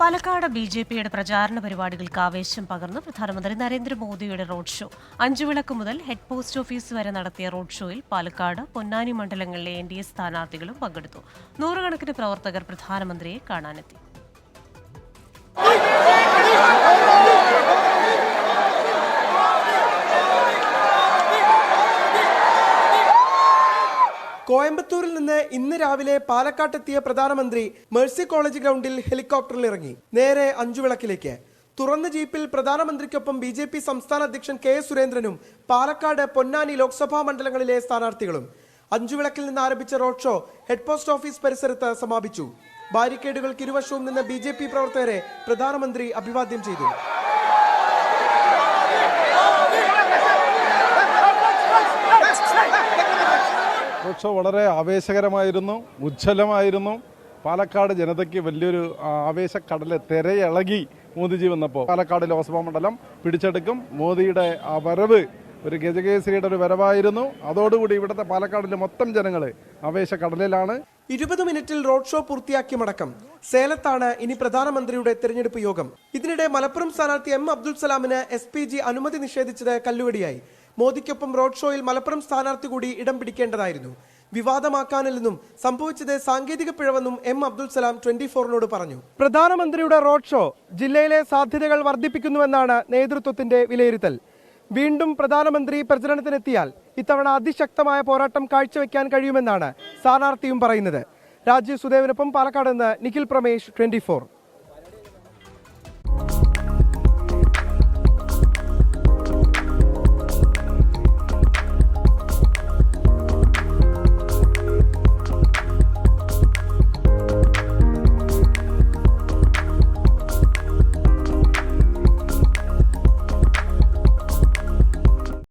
Palakkad B J പിയുടെ പ്രചാരണ പരിപാടികൾക്ക് ആവേശം പകർന്ന് പ്രധാനമന്ത്രി നരേന്ദ്രമോദിയുടെ റോഡ് ഷോ. അഞ്ചുവിളക്ക് മുതൽ ഹെഡ് പോസ്റ്റ് ഓഫീസ് വരെ നടത്തിയ റോഡ് ഷോയിൽ പാലക്കാട് പൊന്നാനി മണ്ഡലങ്ങളിലെ എൻ ഡി എ സ്ഥാനാർത്ഥികളും പങ്കെടുത്തു. നൂറുകണക്കിന് പ്രവർത്തകർ പ്രധാനമന്ത്രിയെ കാണാനെത്തി. കോയമ്പത്തൂരിൽ നിന്ന് ഇന്ന് രാവിലെ പാലക്കാട്ടെത്തിയ പ്രധാനമന്ത്രി മേഴ്സി കോളേജ് ഗ്രൗണ്ടിൽ ഹെലികോപ്റ്ററിൽ ഇറങ്ങി. നേരെ അഞ്ചുവിളക്കിലേക്ക്. തുറന്ന ജീപ്പിൽ പ്രധാനമന്ത്രിക്കൊപ്പം ബി ജെ പി സംസ്ഥാന അധ്യക്ഷൻ കെ സുരേന്ദ്രനും പാലക്കാട് പൊന്നാനി ലോക്സഭാ മണ്ഡലങ്ങളിലെ സ്ഥാനാർത്ഥികളും. അഞ്ചുവിളക്കിൽ നിന്ന് ആരംഭിച്ച road show head post office പരിസരത്ത് സമാപിച്ചു. ബാരിക്കേഡുകൾക്ക് ഇരുവശവും നിന്ന് ബി പ്രവർത്തകരെ പ്രധാനമന്ത്രി അഭിവാദ്യം ചെയ്തു. റോഡ് ഷോ വളരെ ആവേശകരമായിരുന്നു ഉജ്ജ്വലമായിരുന്നു. പാലക്കാട് ജനതയ്ക്ക് വലിയൊരു ആവേശക്കടൽ തിരയിളകി മോദിജി വന്നപ്പോൾ. പാലക്കാട് ലോക്സഭാ മണ്ഡലം പിടിച്ചെടുക്കും. മോദിയുടെ ആ വരവ് ഒരു ഗജകേസരിയുടെ ഒരു വരവായിരുന്നു. അതോടുകൂടി ഇവിടുത്തെ പാലക്കാടിലെ മൊത്തം ജനങ്ങൾ ആവേശക്കടലിലാണ്. ഇരുപത് മിനിറ്റിൽ റോഡ് ഷോ പൂർത്തിയാക്കി മടക്കം സേലത്താണ് ഇനി പ്രധാനമന്ത്രിയുടെ തെരഞ്ഞെടുപ്പ് യോഗം. ഇതിനിടെ മലപ്പുറം സ്ഥാനാർത്ഥി എം അബ്ദുൽ സലാമിന് എസ് പി ജി അനുമതി നിഷേധിച്ചത് കല്ലുകടിയായി മോദിക്കൊപ്പം റോഡ് ഷോയിൽ മലപ്പുറം സ്ഥാനാർത്ഥി കൂടി ഇടം പിടിക്കേണ്ടതായിരുന്നു. വിവാദമാക്കാനില്ലെന്നും സംഭവിച്ചത് സാങ്കേതിക പിഴവെന്നും എം അബ്ദുൽ സലാം ട്വന്റി ഫോറിനോട് പറഞ്ഞു. പ്രധാനമന്ത്രിയുടെ റോഡ് ഷോ ജില്ലയിലെ സാധ്യതകൾ വർദ്ധിപ്പിക്കുന്നുവെന്നാണ് നേതൃത്വത്തിന്റെ വിലയിരുത്തൽ. വീണ്ടും പ്രധാനമന്ത്രി പ്രചരണത്തിനെത്തിയാൽ ഇത്തവണ അതിശക്തമായ പോരാട്ടം കാഴ്ചവെക്കാൻ കഴിയുമെന്നാണ് സ്ഥാനാർത്ഥിയും പറയുന്നത്. രാജീവ് സുദേവിനൊപ്പം പാലക്കാട് നിന്ന് നിഖിൽ പ്രമേഷ് ട്വന്റി